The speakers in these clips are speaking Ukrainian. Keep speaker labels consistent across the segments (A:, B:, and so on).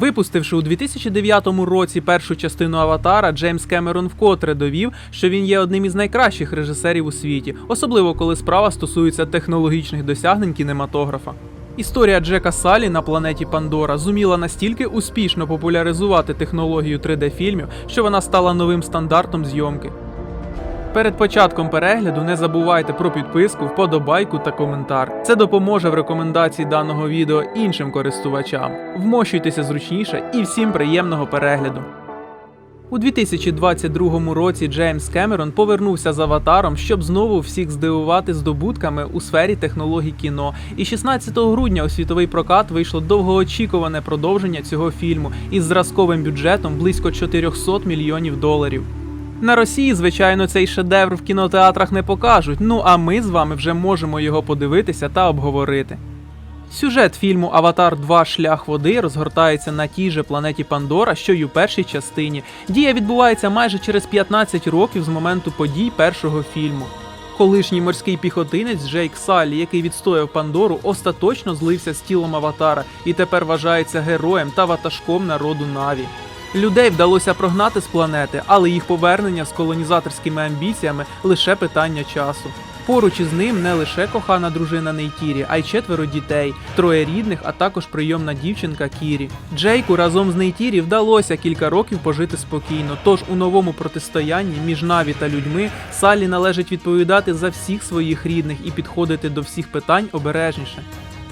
A: Випустивши у 2009 році першу частину Аватара, Джеймс Кемерон вкотре довів, що він є одним із найкращих режисерів у світі, особливо коли справа стосується технологічних досягнень кінематографа. Історія Джека Салі на планеті Пандора зуміла настільки успішно популяризувати технологію 3D-фільмів, що вона стала новим стандартом зйомки. Перед початком перегляду не забувайте про підписку, вподобайку та коментар. Це допоможе в рекомендації даного відео іншим користувачам. Вмощуйтеся зручніше і всім приємного перегляду. У 2022 році Джеймс Кемерон повернувся з аватаром, щоб знову всіх здивувати здобутками у сфері технологій кіно. І 16 грудня у світовий прокат вийшло довгоочікуване продовження цього фільму із зразковим бюджетом близько 400 мільйонів доларів. На Росії, звичайно, цей шедевр в кінотеатрах не покажуть. Ну а ми з вами вже можемо його подивитися та обговорити. Сюжет фільму Аватар 2 Шлях води розгортається на тій же планеті Пандора, що й у першій частині. Дія відбувається майже через 15 років з моменту подій першого фільму. Колишній морський піхотинець Джейк Саллі, який відстояв Пандору, остаточно злився з тілом Аватара і тепер вважається героєм та ватажком народу Наві. Людей вдалося прогнати з планети, але їх повернення з колонізаторськими амбіціями лише питання часу. Поруч із ним не лише кохана дружина Нейтірі, а й четверо дітей, троє рідних, а також прийомна дівчинка Кірі. Джейку разом з Нейтірі вдалося кілька років пожити спокійно. Тож у новому протистоянні між Наві та людьми Саллі належить відповідати за всіх своїх рідних і підходити до всіх питань обережніше.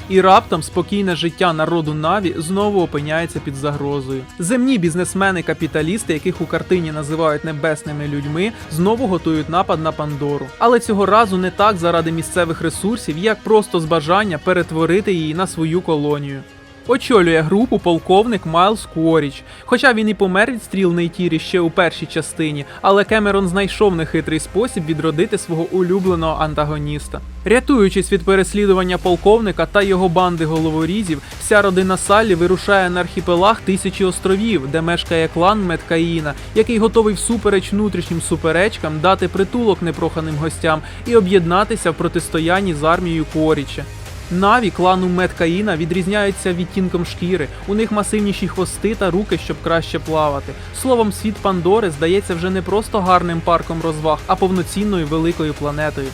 A: І раптом спокійне життя народу Наві знову опиняється під загрозою. Земні бізнесмени-капіталісти, яких у картині називають небесними людьми, знову готують напад на Пандору. Але цього разу не так заради місцевих ресурсів, як просто з бажання перетворити її на свою колонію. Очолює групу полковник Майлз Куоріч. Хоча він і помер від стріл Нейтірі ще у першій частині, але Кемерон знайшов нехитрий спосіб відродити свого улюбленого антагоніста. Рятуючись від переслідування полковника та його банди головорізів, вся родина Саллі вирушає на архіпелаг тисячі островів, де мешкає клан Меткаїна, який готовий всупереч внутрішнім суперечкам дати притулок непроханим гостям і об'єднатися в протистоянні з армією Куоріча. Наві клану Меткаїна відрізняються відтінком шкіри, у них масивніші хвости та руки, щоб краще плавати. Словом, світ Пандори здається вже не просто гарним парком розваг, а повноцінною великою планетою.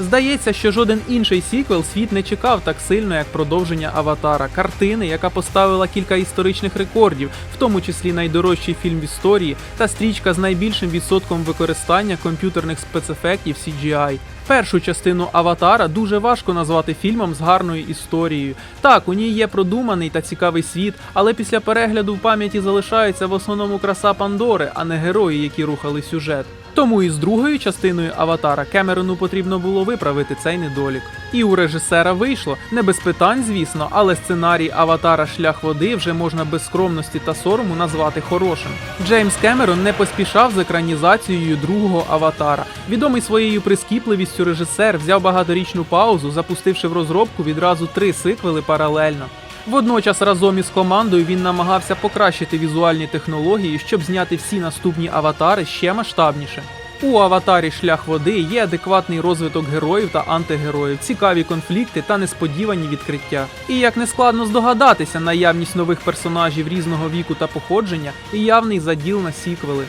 A: Здається, що жоден інший сіквел світ не чекав так сильно, як продовження Аватара, картини, яка поставила кілька історичних рекордів, в тому числі найдорожчий фільм в історії та стрічка з найбільшим відсотком використання комп'ютерних спецефектів CGI. Першу частину Аватара дуже важко назвати фільмом з гарною історією. Так, у ній є продуманий та цікавий світ, але після перегляду в пам'яті залишається в основному краса Пандори, а не герої, які рухали сюжет. Тому і з другою частиною Аватара Кемерону потрібно було виправити цей недолік. І у режисера вийшло не без питань, звісно, але сценарій Аватара Шлях води вже можна без скромності та сорому назвати хорошим. Джеймс Кемерон не поспішав з екранізацією другого аватара. Відомий своєю прискіпливістю режисер взяв багаторічну паузу, запустивши в розробку відразу три сиквели паралельно. Водночас разом із командою він намагався покращити візуальні технології, щоб зняти всі наступні аватари ще масштабніше. У аватарі Шлях води є адекватний розвиток героїв та антигероїв, цікаві конфлікти та несподівані відкриття. І як не складно здогадатися, наявність нових персонажів різного віку та походження і явний заділ на сіквели.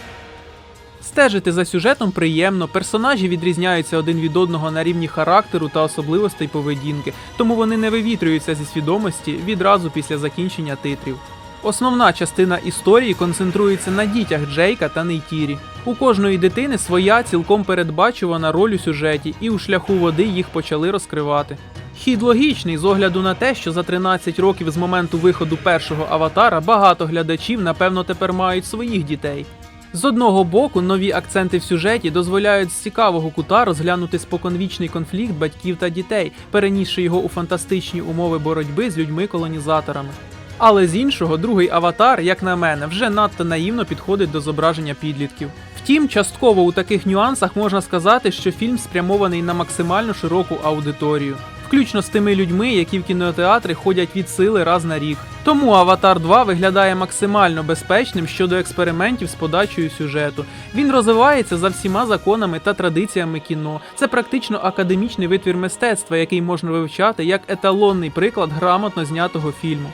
A: Стежити за сюжетом приємно, персонажі відрізняються один від одного на рівні характеру та особливостей поведінки, тому вони не вивітрюються зі свідомості відразу після закінчення титрів. Основна частина історії концентрується на дітях Джейка та Нейтірі. У кожної дитини своя цілком передбачувана роль у сюжеті, і у шляху води їх почали розкривати. Хід логічний з огляду на те, що за 13 років з моменту виходу першого аватара багато глядачів, напевно, тепер мають своїх дітей. З одного боку, нові акценти в сюжеті дозволяють з цікавого кута розглянути споконвічний конфлікт батьків та дітей, перенісши його у фантастичні умови боротьби з людьми-колонізаторами. Але з іншого, другий аватар, як на мене, вже надто наївно підходить до зображення підлітків. Втім, частково у таких нюансах можна сказати, що фільм спрямований на максимально широку аудиторію, включно з тими людьми, які в кінотеатри ходять від сили раз на рік. Тому Аватар 2 виглядає максимально безпечним щодо експериментів з подачею сюжету. Він розвивається за всіма законами та традиціями кіно. Це практично академічний витвір мистецтва, який можна вивчати як еталонний приклад грамотно знятого фільму.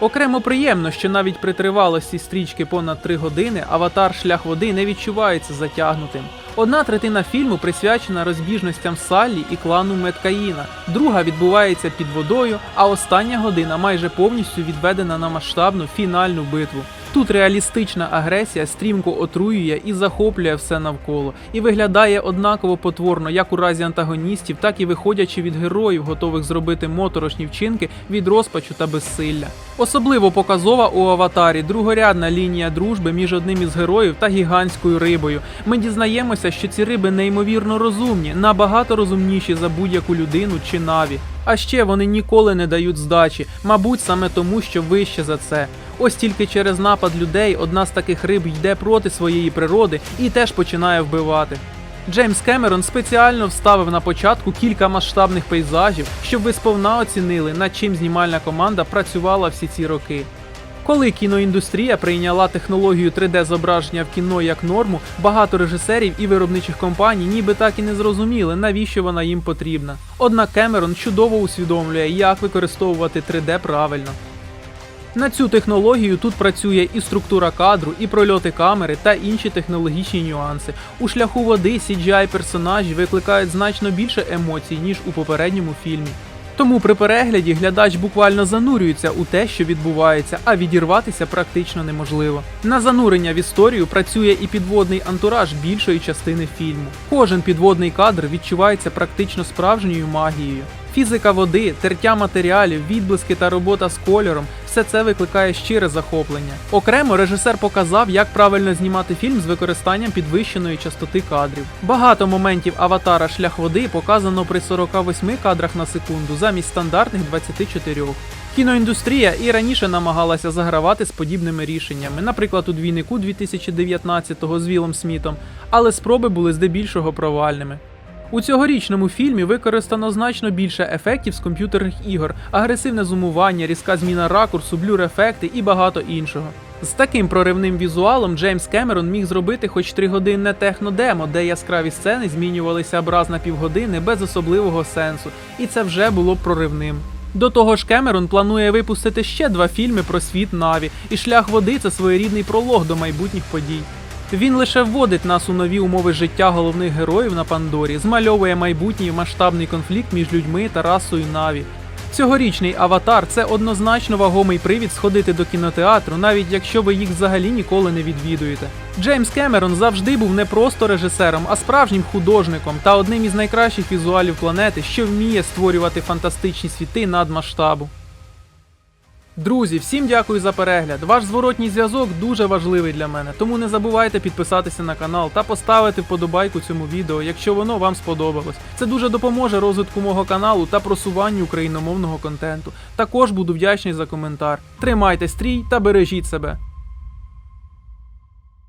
A: Окремо приємно, що навіть при тривалості стрічки понад 3 години аватар шлях води не відчувається затягнутим. Одна третина фільму присвячена розбіжностям Саллі і клану Меткаїна, друга відбувається під водою, а остання година майже повністю відведена на масштабну фінальну битву. Тут реалістична агресія стрімко отруює і захоплює все навколо, і виглядає однаково потворно як у разі антагоністів, так і виходячи від героїв, готових зробити моторошні вчинки від розпачу та безсилля. Особливо показова у аватарі другорядна лінія дружби між одним із героїв та гігантською рибою. Ми дізнаємося, що ці риби неймовірно розумні, набагато розумніші за будь-яку людину чи наві. А ще вони ніколи не дають здачі, мабуть, саме тому, що вище за це. Ось тільки через напад людей одна з таких риб йде проти своєї природи і теж починає вбивати. Джеймс Кемерон спеціально вставив на початку кілька масштабних пейзажів, щоб ви сповна оцінили, над чим знімальна команда працювала всі ці роки. Коли кіноіндустрія прийняла технологію 3D-зображення в кіно як норму, багато режисерів і виробничих компаній ніби так і не зрозуміли, навіщо вона їм потрібна. Однак Кемерон чудово усвідомлює, як використовувати 3D правильно. На цю технологію тут працює і структура кадру, і прольоти камери та інші технологічні нюанси. У шляху води CGI персонажі викликають значно більше емоцій, ніж у попередньому фільмі. Тому при перегляді глядач буквально занурюється у те, що відбувається, а відірватися практично неможливо. На занурення в історію працює і підводний антураж більшої частини фільму. Кожен підводний кадр відчувається практично справжньою магією. Фізика води, тертя матеріалів, відблиски та робота з кольором все це викликає щире захоплення. Окремо режисер показав, як правильно знімати фільм з використанням підвищеної частоти кадрів. Багато моментів аватара шлях води показано при 48 кадрах на секунду замість стандартних 24. Кіноіндустрія і раніше намагалася загравати з подібними рішеннями, наприклад, у двійнику 2019-го з Вілом Смітом, але спроби були здебільшого провальними. У цьогорічному фільмі використано значно більше ефектів з комп'ютерних ігор, агресивне зумування, різка зміна ракурсу, блюр-ефекти і багато іншого. З таким проривним візуалом Джеймс Кемерон міг зробити хоч тригодинне технодемо, де яскраві сцени змінювалися об раз на півгодини без особливого сенсу, і це вже було б проривним. До того ж, Кемерон планує випустити ще два фільми про світ Наві, і шлях води це своєрідний пролог до майбутніх подій. Він лише вводить нас у нові умови життя головних героїв на Пандорі, змальовує майбутній масштабний конфлікт між людьми та расою Наві. Цьогорічний аватар це однозначно вагомий привід сходити до кінотеатру, навіть якщо ви їх взагалі ніколи не відвідуєте. Джеймс Кемерон завжди був не просто режисером, а справжнім художником та одним із найкращих візуалів планети, що вміє створювати фантастичні світи надмасштабу. Друзі, всім дякую за перегляд. Ваш зворотній зв'язок дуже важливий для мене, тому не забувайте підписатися на канал та поставити вподобайку цьому відео, якщо воно вам сподобалось. Це дуже допоможе розвитку мого каналу та просуванню україномовного контенту. Також буду вдячний за коментар. Тримайте стрій та бережіть себе.